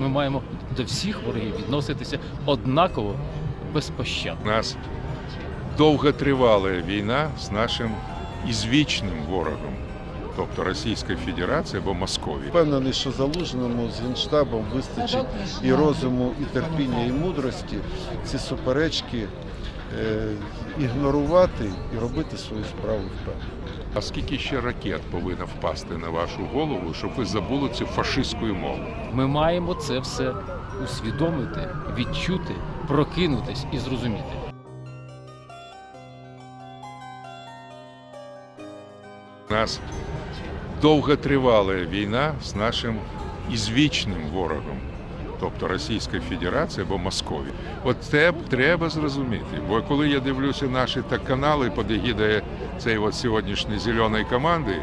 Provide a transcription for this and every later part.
Ми маємо до всіх ворогів відноситися однаково безпощадно. У нас довготривала війна з нашим ізвічним ворогом, тобто Російська Федерація або Московія. Впевнений, що залужному з генштабом вистачить і розуму, і терпіння, і мудрості ці суперечки ігнорувати і робити свою справу впевнено. А скільки ще ракет повинно впасти на вашу голову, щоб ви забули цю фашистську мову? Ми маємо це все усвідомити, відчути, прокинутись і зрозуміти. У нас довготривала війна з нашим ізвічним ворогом, тобто Російською Федерацією або Московією. От це треба зрозуміти. Бо коли я дивлюся наші так канали під егідою цієї от сьогоднішньої зеленої команди,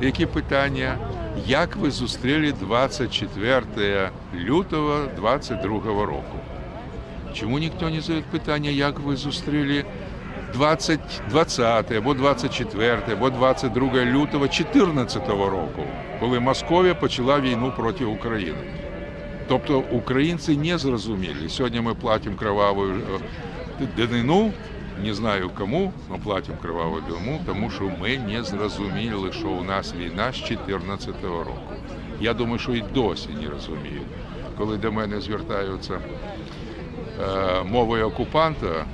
які питання, як ви зустріли 24 лютого 22 року? Чому ніхто не задає питання, як ви зустріли 20, 20 або 24 або 22 лютого 2014 року, коли Московія почала війну проти України. Тобто українці не зрозуміли. Сьогодні ми платимо кроваву е, данину, не знаю кому, але платимо кроваву данину, тому що ми не зрозуміли, що у нас війна з 2014 року. Я думаю, що і досі не розуміють. Коли до мене звертаються е, мовою окупанта,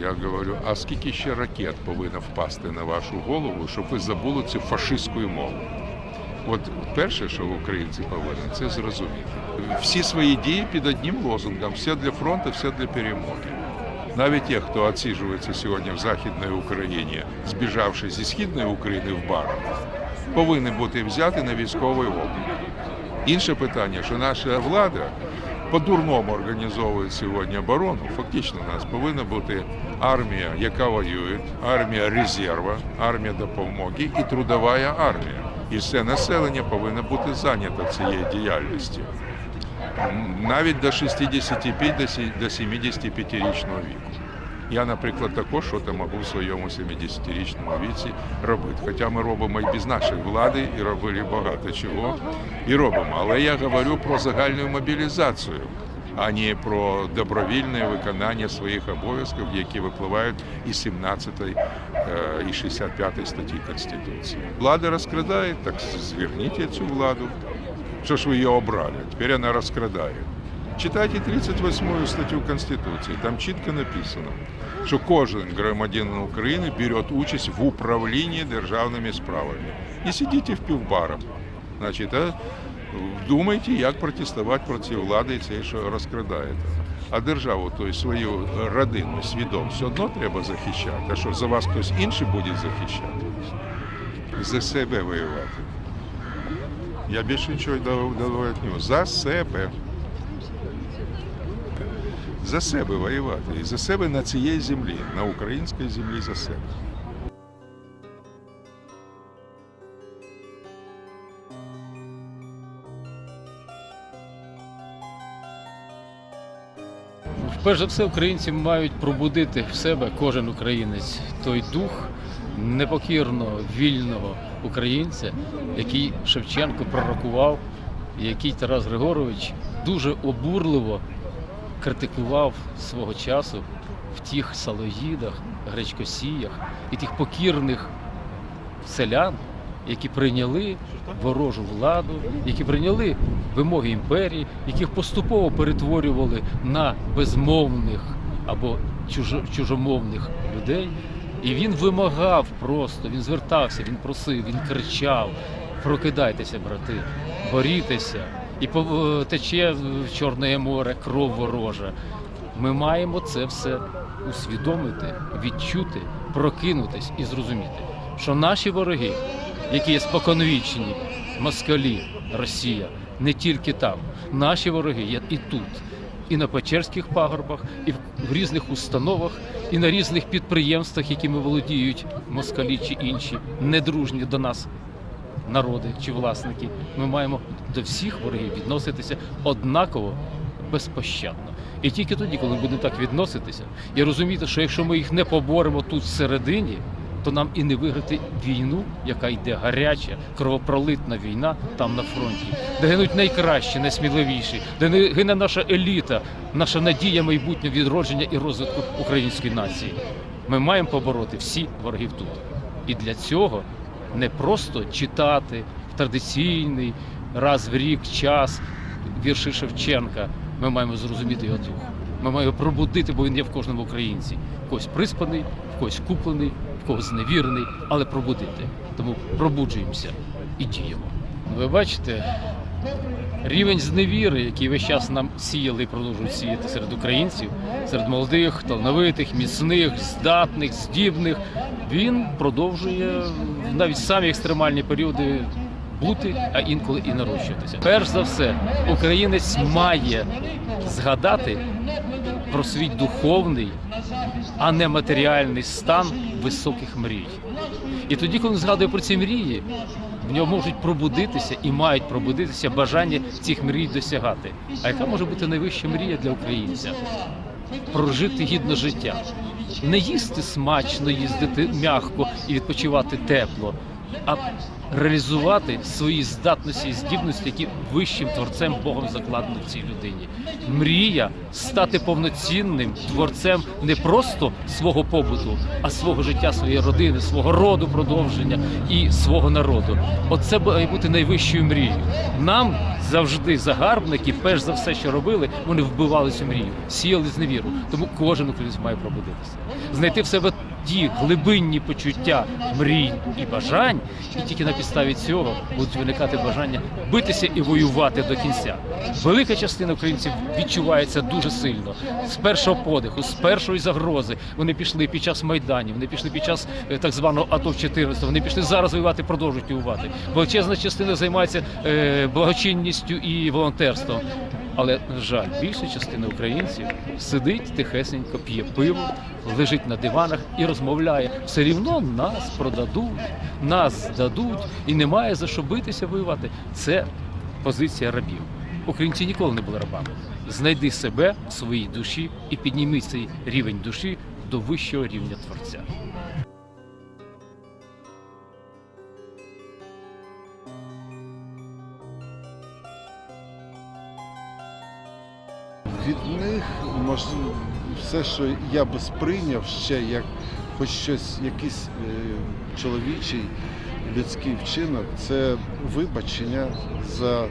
я говорю, а скільки ще ракет повинно впасти на вашу голову, щоб ви забули цю фашистську мову? От перше, що українці повинні, це зрозуміти. Всі свої дії під одним лозунгом, все для фронту, все для перемоги. Навіть ті, хто відсиджується сьогодні в Західній Україні, збіжавши зі Східної України в Барах, повинні бути взяті на військовий облік. Інше питання, що наша влада по-дурному організовує сьогодні оборону. Фактично, у нас повинна бути армія, яка воює, армія резерва, армія допомоги і трудова армія. І все населення повинно бути зайнято цією діяльністю. Навіть до 65 до сі- до 75-річного віку. Я, наприклад, також що можу в своєму 70-річному віці робити. Хоча ми робимо і без нашої влади, і робили багато чого, і робимо. Але я говорю про загальну мобілізацію, а не про добровільне виконання своїх обов'язків, які випливають із 17 е, і 65 статті Конституції. Влада розкрадає, так зверніть цю владу. Що ж ви її обрали? Тепер вона розкрадає. Читайте 38 статтю Конституції. Там чітко написано, що кожен громадянин України бере участь в управлінні державними справами. І сидіть в півбарах. Значить, думайте, як протестувати проти влади і цієї, що розкрадаєте. А державу, тобто свою родину, свідом, все одно треба захищати. А що за вас хтось інший буде захищати? За себе воювати. Я більше нічого давати не можу. За себе. За себе воювати. І за себе на цієї землі, на українській землі за себе. Перш за все, українці мають пробудити в себе кожен українець той дух непокірного, вільного українця, який Шевченко пророкував, який Тарас Григорович дуже обурливо критикував свого часу в тих салоїдах, гречкосіях і тих покірних селян, які прийняли ворожу владу, які прийняли вимоги імперії, яких поступово перетворювали на безмовних або чужомовних людей. І він вимагав просто, він звертався, він просив, він кричав: прокидайтеся, брати, борітеся, і пов- тече в Чорне море кров ворожа. Ми маємо це все усвідомити, відчути, прокинутись і зрозуміти, що наші вороги, які є споконвічні, москалі, Росія, не тільки там, наші вороги є і тут, і на Печерських пагорбах, і в різних установах, і на різних підприємствах, якими володіють москалі чи інші недружні до нас народи чи власники. Ми маємо до всіх ворогів відноситися однаково безпощадно. І тільки тоді, коли ми будемо так відноситися, і розуміти, що якщо ми їх не поборемо тут всередині, то нам і не виграти війну, яка йде гаряча, кровопролитна війна там на фронті, де гинуть найкращі, найсміливіші, де не- гине наша еліта, наша надія майбутнього відродження і розвитку української нації. Ми маємо побороти всі ворогів тут. І для цього не просто читати в традиційний раз в рік час вірші Шевченка. Ми маємо зрозуміти його дух. Ми маємо пробудити, бо він є в кожному українці. В когось приспаний, в когось куплений, в когось зневірений, але пробудити. Тому пробуджуємося і діємо. Ви бачите, рівень зневіри, який весь час нам сіяли і продовжують сіяти серед українців, серед молодих, талановитих, міцних, здатних, здібних, він продовжує навіть самі екстремальні періоди бути, а інколи і нарощуватися. Перш за все, українець має згадати про свій духовний, а не матеріальний стан високих мрій. І тоді, коли він згадує про ці мрії, в нього можуть пробудитися і мають пробудитися бажання цих мрій досягати. А яка може бути найвища мрія для українця? Прожити гідне життя, не їсти смачно, їздити м'яко і відпочивати тепло, а реалізувати свої здатності і здібності, які вищим творцем Богом закладені в цій людині. Мрія стати повноцінним творцем не просто свого побуту, а свого життя, своєї родини, свого роду продовження і свого народу. Оце має бути найвищою мрією. Нам завжди загарбники, перш за все, що робили, вони вбивали цю мрію, сіяли зневіру. Тому кожен українець має пробудитися, знайти в себе ті глибинні почуття мрій і бажань, і тільки на підставі цього будуть виникати бажання битися і воювати до кінця. Велика частина українців відчувається дуже сильно з першого подиху, з першої загрози. Вони пішли під час майданів, вони пішли під час е, так званого АТО в 14 Вони пішли зараз воювати, продовжують воювати. Величезна частина займається е, благочинністю і волонтерством. Але на жаль, більша частина українців сидить тихесенько, п'є пиво, лежить на диванах і розмовляє. Все рівно нас продадуть, нас здадуть, і немає за що битися воювати. Це позиція рабів. Українці ніколи не були рабами. Знайди себе в своїй душі і підніми цей рівень душі до вищого рівня творця. Від них можливо все, що я би сприйняв ще як хоч щось, якийсь е, чоловічий людський вчинок, це вибачення за,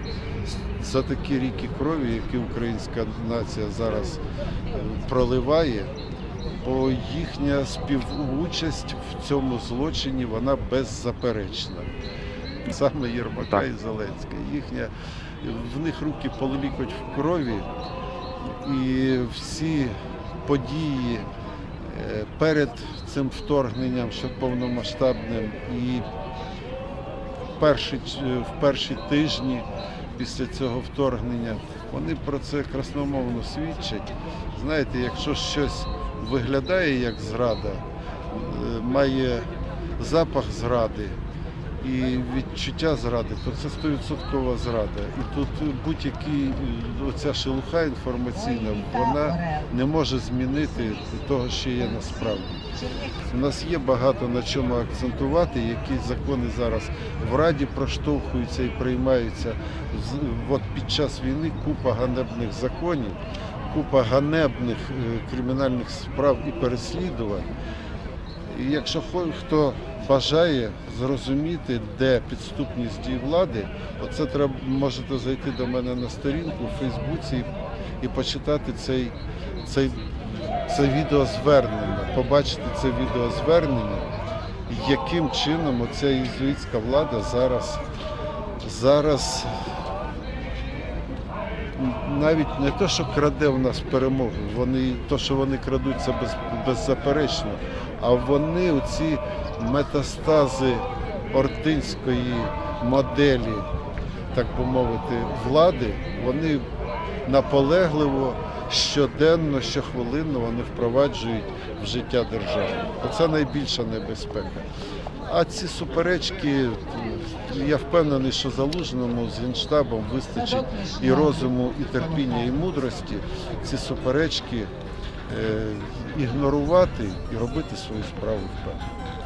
за такі ріки крові, які українська нація зараз е, проливає. Бо їхня співучасть в цьому злочині вона беззаперечна. Саме Єрмака Так. і Зеленська. Їхня в них руки полікоть в крові, і всі події е, перед цим вторгненням, ще повномасштабним, і перші, в перші тижні після цього вторгнення, вони про це красномовно свідчать. Знаєте, якщо щось виглядає як зрада, е, має запах зради і відчуття зради, то це стовідсоткова зрада. І тут будь-які е, оця шелуха інформаційна, вона не може змінити того, що є насправді. У нас є багато на чому акцентувати, які закони зараз в Раді проштовхуються і приймаються. От під час війни купа ганебних законів, купа ганебних е, кримінальних справ і переслідувань. І якщо хто бажає зрозуміти, де підступність дій влади, оце треба можете зайти до мене на сторінку у Фейсбуці і, почитати цей, цей, це відеозвернення, побачити це відеозвернення, яким чином оця єзуїтська влада зараз, зараз навіть не те, що краде в нас перемогу, вони то, що вони крадуть, це без, беззаперечно, а вони оці метастази ортинської моделі, так би мовити, влади, вони наполегливо щоденно, щохвилинно вони впроваджують в життя держави. Оце найбільша небезпека. А ці суперечки, я впевнений, що залужному з генштабом вистачить і розуму, і терпіння, і мудрості ці суперечки е, ігнорувати і робити свою справу впевнено.